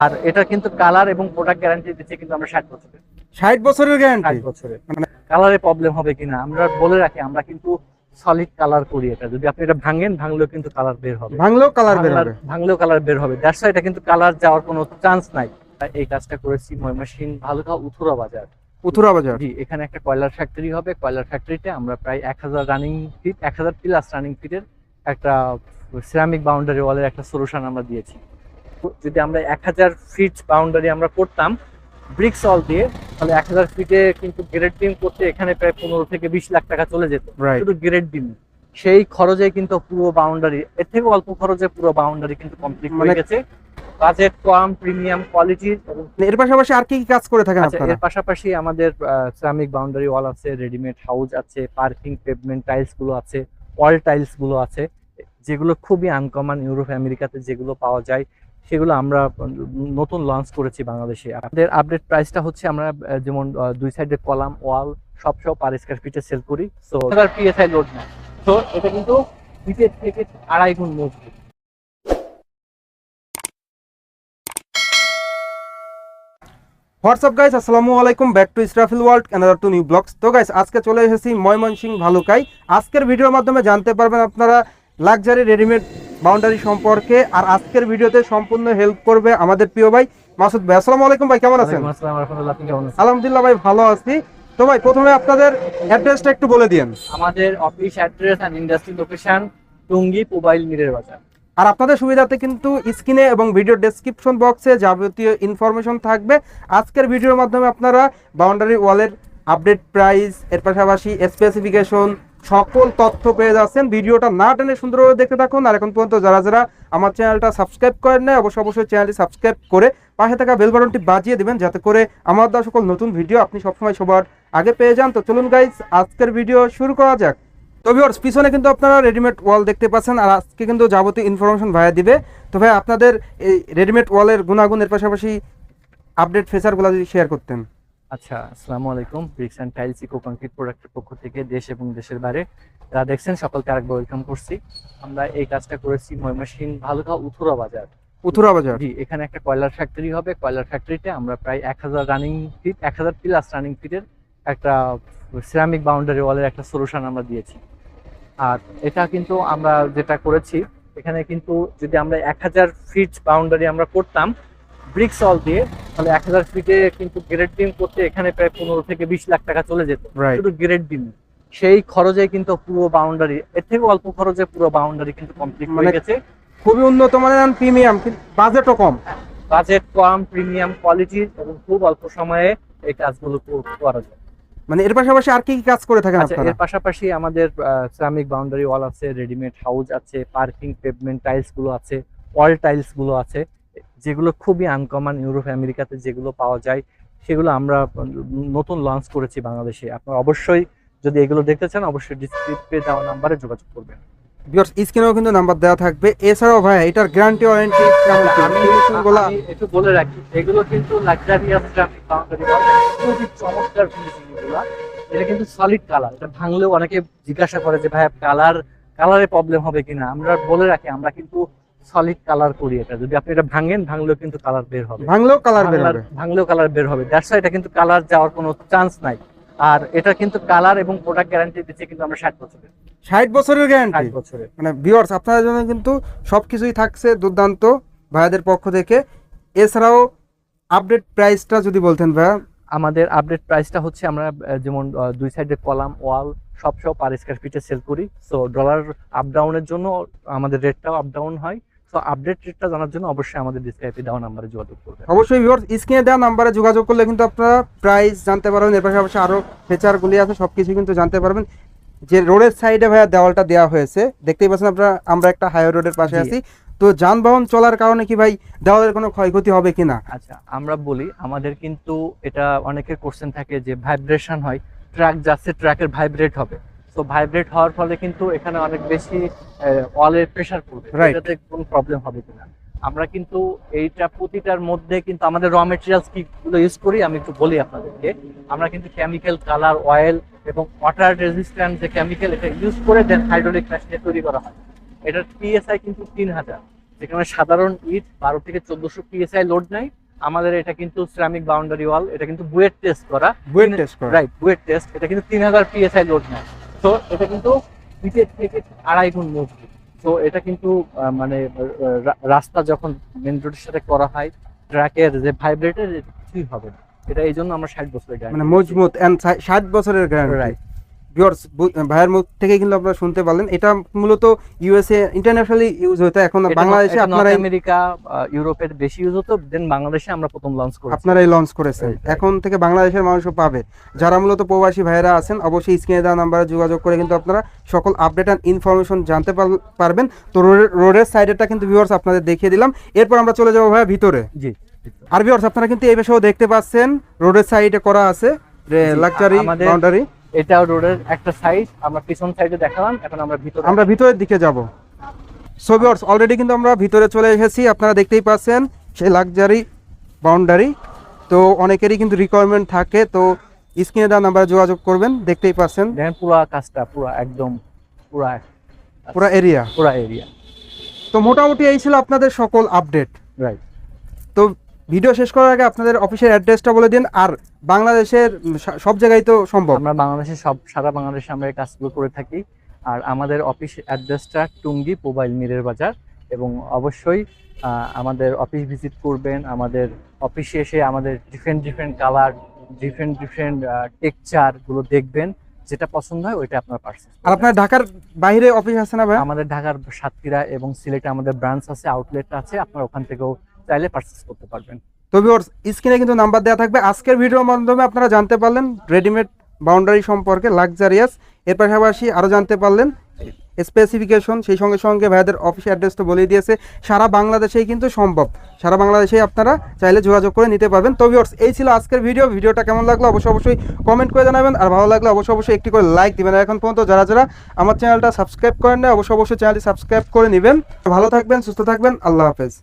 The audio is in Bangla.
আর এটা কিন্তু কালার এবং প্রোডাক্ট গ্যারান্টি দিচ্ছে কিন্তু আমরা ষাট বছরের। ষাট বছরের গ্যারান্টি ষাট বছরের। মানে কালারে প্রবলেম হবে কিনা আমরা বলে রাখি আমরা কিন্তু সলিড কালার করি এটা। যদি আপনি এটা ভাঙেন ভাঙলেও কিন্তু কালার বের হবে। ভাঙলেও কালার বের হবে। ভাঙলেও কালার বের হবে। দ্যাটস এটা কিন্তু কালার যাওয়ার কোনো চান্স নাই। এই কাজটা করেছি ময়মনসিং ভালুকা উথুরা বাজার। উথুরা বাজার? জি এখানে একটা কয়লার ফ্যাক্টরি হবে। কয়লার ফ্যাক্টরিতে আমরা প্রায় এক হাজার রানিং ফিট এক হাজার প্লাস রানিং ফিটের একটা সিরামিক বাউন্ডারি ওয়ালের একটা সলিউশন আমরা দিয়েছি। যদি আমরা এক হাজার ফিট বাউন্ডারি আমরা করতাম ব্রিক্স অল দিয়ে তাহলে এক হাজার ফিটে কিন্তু গ্রেড বিম করতে এখানে প্রায় পনেরো থেকে বিশ লাখ টাকা চলে যেত। শুধু গ্রেড বিম সেই খরচে কিন্তু পুরো বাউন্ডারি এর থেকে অল্প খরচে পুরো বাউন্ডারি কিন্তু কমপ্লিট হয়ে মানে- গেছে। বাজেট কম প্রিমিয়াম কোয়ালিটি এর পাশাপাশি আর কি কি কাজ করে থাকেন আচ্ছা আপনারা? এর পাশাপাশি আমাদের সিরামিক বাউন্ডারি ওয়াল আছে রেডিমেড হাউস আছে পার্কিং পেভমেন্ট টাইলসগুলো আছে ওয়াল টাইলসগুলো আছে যেগুলো খুবই আনকমন ইউরোপ আমেরিকাতে যেগুলো পাওয়া যায়। সেগুলো আমরা নতুন লঞ্চ করেছি বাংলাদেশে। আমাদের আপডেট প্রাইসটা হচ্ছে আমরা যেমন দুই সাইডে কলাম, ওয়াল, সব পার স্কয়ার ফিটে সেল করি। সো পিএসআই লোড নেয়। তো এটা কিন্তু ফিটের থেকে আড়াই গুণ মজবুত। হোয়াটসঅ্যাপ গাইস আসসালামু আলাইকুম back to Israfil world another to new vlogs তো গাইস আজকে চলে এসেছি ময়মনসিং ভালুকাই। আজকের ভিডিওর মাধ্যমে জানতে পারবেন আপনারা লাক্সারি রেডিমেড বাউন্ডারি সম্পর্কে আর আজকের ভিডিওতে সম্পূর্ণ হেল্প করবে আমাদের প্রিয় ভাই মাসুদ ভাই। আসসালামু আলাইকুম ভাই কেমন আছেন? আলহামদুলিল্লাহ ভাই ভালো আছি। তো ভাই প্রথমে আপনাদের অ্যাড্রেসটা একটু বলে দিন আমাদের office address and industry location Tongi mobile Mirer Bazar. আর আপনাদের সুবিধাতে কিন্তু স্ক্রিনে এবং ভিডিও ডেসক্রিপশন বক্সে যাবতীয় ইনফরমেশন থাকবে। আজকের ভিডিওর মাধ্যমে আপনারা বাউন্ডারি ওয়ালের আপডেট প্রাইস এর পাশাপাশি স্পেসিফিকেশন সকল তথ্য পেয়ে যাচ্ছেন। ভিডিওটা না টেনে সুন্দরভাবে দেখতে থাকুন। আর এখন পর্যন্ত যারা যারা আমার চ্যানেলটা সাবস্ক্রাইব করেন না অবশ্যই অবশ্যই চ্যানেলটি সাবস্ক্রাইব করে পাশে থাকা বেল বাটনটি বাজিয়ে দিবেন, যাতে করে আমার দেওয়া সকল নতুন ভিডিও আপনি সবসময় সবার আগে পেয়ে যান। তো চলুন গাইজ আজকের ভিডিও শুরু করা যাক। তো ভিউয়ার্স পিছনে কিন্তু আপনারা রেডিমেড ওয়াল দেখতে পাচ্ছেন, আর আজকে কিন্তু যাবতীয় ইনফরমেশন ভাইয়া দিবে। তো ভাই আপনাদের এই রেডিমেড ওয়ালের গুণাগুণের পাশাপাশি আপডেট ফিচারগুলো যদি শেয়ার করতেন। আচ্ছা আসসালামু আলাইকুম। Bricks and tiles eco concrete প্রোডাক্টের পক্ষ থেকে দেশ এবং দেশের বাইরে। যারা দেখছেন সকলকে আরেকবার ওয়েলকাম করছি। আমরা এই কাজটা করেছি ময়মনসিং ভালুকা উথুরা বাজার। উথুরা বাজার। জি এখানে একটা কয়লার ফ্যাক্টরি হবে। কয়লার ফ্যাক্টরিতে আমরা প্রায় এক হাজার রানিং ফিট এক হাজার প্লাস রানিং ফিটের একটা সিরামিক বাউন্ডারি ওয়ালের একটা সলিউশন আমরা দিয়েছি। আর এটা কিন্তু আমরা যেটা করেছি এখানে কিন্তু যদি আমরা এক হাজার ফিট বাউন্ডারি আমরা করতাম ব্রিক্স অল দিয়ে তাহলে এক হাজার ফিটে কিন্তু গ্রেড বিম করতে এখানে প্রায় পনেরো থেকে বিশ লাখ টাকা চলে যেত। শুধু গ্রেড বিম সেই খরচে কিন্তু পুরো বাউন্ডারি এর থেকে অল্প খরচে পুরো বাউন্ডারি কিন্তু কমপ্লিট হয়ে মানে- গেছে। খুবই উন্নত মানের প্রিমিয়াম বাজেটও কম। বাজেট কম প্রিমিয়াম কোয়ালিটি এবং খুব অল্প সময়ে এই কাজগুলো করা যায়। মানে এর পাশাপাশি আর কি কি কাজ করে থাকেন আচ্ছা আপনারা? এর পাশাপাশি আমাদের সিরামিক বাউন্ডারি ওয়াল আছে রেডিমেড হাউস আছে পার্কিং পেভমেন্ট টাইলসগুলো আছে ওয়াল টাইলসগুলো আছে। যেগুলো খুবই আনকমন ইউরোপ আমেরিকাতে যেগুলো পাওয়া যায় সেগুলো আমরা নতুন লঞ্চ করেছি বাংলাদেশে। আপনারা অবশ্যই যদি এগুলো দেখতে চান অবশ্যই ডিসক্রিপে দেওয়া নাম্বারে যোগাযোগ করবেন। ভিউয়ার্স স্ক্রিনেও কিন্তু নাম্বার দেওয়া থাকবে। এছাড়াও ভাই এটার গ্যারান্টি ওয়ারেন্টি কেমন? আমি একটু বলে রাখি এগুলো কিন্তু লাক্সারিয়াস সিরামিক বাউন্ডারি খুবই চমৎকার ফিনিশিং এগুলো। এটা কিন্তু সলিড কালার এটা ভাঙলেও অনেকে জিজ্ঞাসা করে যে ভাই কালার কালারে প্রবলেম হবে কিনা? আমরা বলে রাখি আমরা কিন্তু সলিড কালার করি এটা। যদি আপনি এটা ভাঙেন ভাঙলেও কিন্তু কালার বের হবে। ভাঙলেও কালার বের হবে। ভাঙলেও কালার বের হবে। দ্যাটস এটা কিন্তু কালার যাওয়ার কোনো চান্স নাই। আর এটা কিন্তু কালার এবং প্রোডাক্ট গ্যারান্টি দিচ্ছে কিন্তু আমরা ষাট বছরের। ষাট বছরের ষাট গ্যারান্টি বছরের। মানে ভিউয়ার্স আপনাদের জন্য কিন্তু সবকিছুই থাকছে দুর্দান্ত ভাইয়াদের পক্ষ থেকে। এছাড়াও আপডেট প্রাইসটা যদি বলতেন ভাইয়া। আমাদের আপডেট প্রাইসটা হচ্ছে আমরা যেমন দুই সাইডে কলাম ওয়াল সব সব পার স্কয়ার ফিটে সেল করি। সো ডলার আপ ডাউনের জন্য আমাদের রেটটাও আপ ডাউন হয়। সো আপডেট রেটটা জানার জন্য অবশ্যই আমাদের ডিসক্রাইবে দেওয়া নাম্বারে যোগাযোগ করবেন। অবশ্যই ভিউয়ার্স স্ক্রিনে দেওয়া নাম্বারে যোগাযোগ করলে কিন্তু আপনারা প্রাইস জানতে পারবেন। এর পাশাপাশি আরও ফিচারগুলি আছে সব কিছু কিন্তু জানতে পারবেন। যে রোডের সাইডে ভাইয়া দেওয়ালটা দেওয়া হয়েছে দেখতেই পাচ্ছেন আপনারা আমরা একটা হাইওয়ে রোডের পাশে আছি। তো যানবাহন চলার কারণে কি ভাই দেওয়ালের কোনো ক্ষয়ক্ষতি হবে কিনা? আচ্ছা আমরা বলি আমাদের কিন্তু এটা অনেকের কোশ্চেন থাকে যে ভাইব্রেশন হয় ট্রাক যাচ্ছে ট্রাকের ভাইব্রেট হবে। তো ভাইব্রেট হওয়ার ফলে কিন্তু এখানে অনেক বেশি অলের প্রেশার পড়বে. এটাতে কোনো প্রবলেম হবে কিনা। আমরা কিন্তু এইটা প্রতিটার মধ্যে কিন্তু আমাদের র মেটেরিয়ালস কি গুলো ইউজ করি আমি একটু বলি আপনাদেরকে। আমরা কিন্তু কেমিক্যাল কালার অয়েল এবং ওয়াটার রেজিস্ট্যান্ট যে কেমিক্যাল এটা ইউজ করে দেন হাইড্রোলিক মেশিনে তৈরি করা হয়। এটার পিএসআই কিন্তু তিন হাজার। যেখানে সাধারণ ইট বারো থেকে চোদ্দশো পিএসআই লোড নেয়। আমাদের এটা কিন্তু সিরামিক বাউন্ডারি ওয়াল এটা কিন্তু বুয়েট টেস্ট করা। বুয়েট টেস্ট করা। রাইট বুয়েট টেস্ট এটা কিন্তু তিন হাজার পিএসআই লোড নেয়। তো এটা কিন্তু পিঠের থেকে আড়াই গুণ মজবুত। তো এটা কিন্তু মানে রাস্তা যখন মেন রোডের সাথে করা হয় ট্র্যাকের যে ভাইব্রেটের কিছুই হবে না। এটা এই জন্য আমরা ষাট বছরের মানে মজবুত এন্ড ষাট বছরের গ্যারান্টি ভিউয়ার্স ভাইয়ের মুখ থেকে কিন্তু আপনারা শুনতে পারলেন। এটা মূলত ইউএসএ ইন্টারন্যাশনালি ইউজ হতো এখন বাংলাদেশে আপনারা আমেরিকা ইউরোপের বেশি ইউজ হতো দেন বাংলাদেশে আমরা প্রথম লঞ্চ করেছি। আপনারাই লঞ্চ করেছেন. এখন থেকে বাংলাদেশের মানুষও পাবে। যারা মূলত প্রবাসী ভাইয়েরা আছেন অবশ্যই স্ক্রিনে দেওয়া নাম্বারে যোগাযোগ করে কিন্তু আপনারা সকল আপডেট অ্যান্ড ইনফরমেশন জানতে পারবেন। তো রোডের রোডের সাইডেরটা কিন্তু ভিউয়ার্স আপনাদের দেখিয়ে দিলাম। এরপর আমরা চলে যাব ভাইয়া ভিতরে। জি। আর ভিউয়ার্স আপনারা কিন্তু এই বিষয়েও দেখতে পাচ্ছেন রোডের সাইডে করা আছে। লাক্সারি বাউন্ডারি এটাও রোডের একটা সাইড আমরা পিছন সাইডে দেখালাম এখন আমরা ভিতরে আমরা ভিতরের দিকে যাব। সো ভিউয়ার্স অলরেডি কিন্তু আমরা ভিতরে চলে এসেছি আপনারা দেখতেই পাচ্ছেন সেই লাক্সারি বাউন্ডারি তো অনেকেরই কিন্তু রিকোয়ারমেন্ট থাকে তো স্ক্রিনে দেওয়া নাম্বারে যোগাযোগ করবেন দেখতেই পাচ্ছেন। দেখেন পুরা কাজটা পুরা একদম পুরা পুরো এরিয়া পুরা এরিয়া তো মোটামুটি এই ছিল আপনাদের সকল আপডেট রাইট তো ভিডিও শেষ করার আগে আপনাদের অফিসের অ্যাড্রেসটা বলে দিন আর বাংলাদেশের সব জায়গায় তো সম্ভব। আমরা বাংলাদেশের সব সারা বাংলাদেশে আমরা এই কাজগুলো করে থাকি। আর আমাদের অফিস অ্যাড্রেসটা টুঙ্গি মোবাইল মিরের বাজার এবং অবশ্যই আমাদের অফিস ভিজিট করবেন আমাদের অফিসে এসে আমাদের different different colour different different টেকচারগুলো দেখবেন যেটা পছন্দ হয় ওইটা আপনার পার্সেস আর আপনার ঢাকার বাইরে অফিস আছে না ভাই? আমাদের ঢাকার সাতক্ষীরা এবং সিলেটে আমাদের ব্রাঞ্চ আছে আউটলেট আছে আপনার ওখান থেকেও চাইলে পার্চেস করতে পারবেন। তো ভিউয়ার্স স্ক্রিনে কিন্তু নাম্বার দেওয়া থাকবে। আজকের ভিডিওর মাধ্যমে আপনারা জানতে পারলেন রেডিমেড বাউন্ডারি সম্পর্কে লাক্সারিয়াস এর পাশাপাশি আরও জানতে পারলেন স্পেসিফিকেশন সেই সঙ্গে সঙ্গে ভাইদের অফিস অ্যাড্রেস তো বলেই দিয়েছে। সারা বাংলাদেশেই কিন্তু সম্ভব। সারা বাংলাদেশেই আপনারা চাইলে যোগাযোগ করে নিতে পারবেন। তো ভিউয়ার্স এই ছিল আজকের ভিডিও ভিডিওটা কেমন লাগল অবশ্যই অবশ্যই কমেন্ট করে জানাবেন। আর ভালো লাগলে অবশ্যই অবশ্যই একটি করে লাইক দিবেন। আর এখন পর্যন্ত যারা যারা আমার চ্যানেলটা সাবস্ক্রাইব করেন না অবশ্যই অবশ্যই চ্যানেলটি সাবস্ক্রাইব করে নেবেন। ভালো থাকবেন, সুস্থ থাকবেন। আল্লাহ হাফেজ।